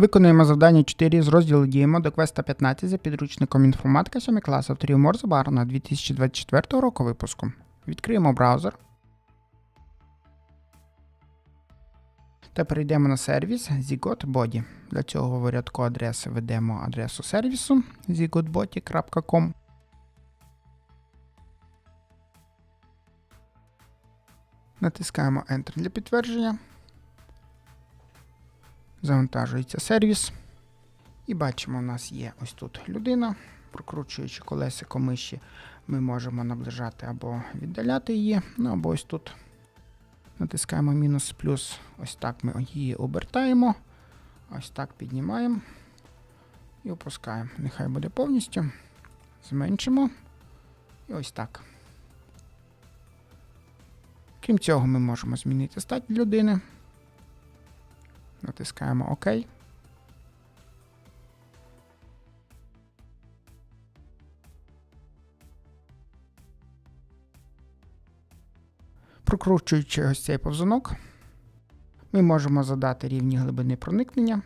Виконуємо завдання 4 з розділу Діємо до квеста 15 за підручником інформатика 7 клас авторів Морзабарна 2024 року випуску. Відкриємо браузер. Та перейдемо на сервіс ZigotBody. Для цього в рядку адреси введемо адресу сервісу zigotbody.com. Натискаємо Enter для підтвердження. Завантажується сервіс. І бачимо, у нас є ось тут людина. Прокручуючи колесико миші, ми можемо наближати або віддаляти її. Ну або ось тут натискаємо мінус плюс. Ось так ми її обертаємо. Ось так піднімаємо і опускаємо. Нехай буде повністю. Зменшимо. І ось так. Крім цього, ми можемо змінити стать людини. Натискаємо ОК. Прокручуючи ось цей повзунок, ми можемо задати рівні глибини проникнення.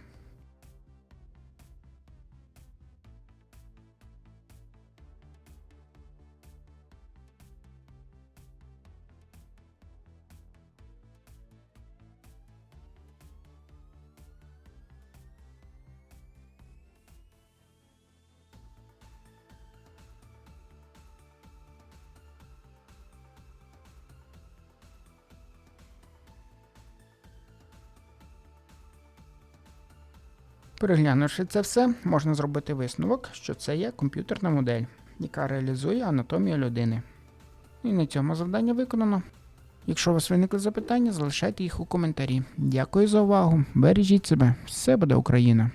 Переглянувши це все, можна зробити висновок, що це є комп'ютерна модель, яка реалізує анатомію людини. І на цьому завдання виконано. Якщо у вас виникли запитання, залишайте їх у коментарі. Дякую за увагу. Бережіть себе. Все буде Україна!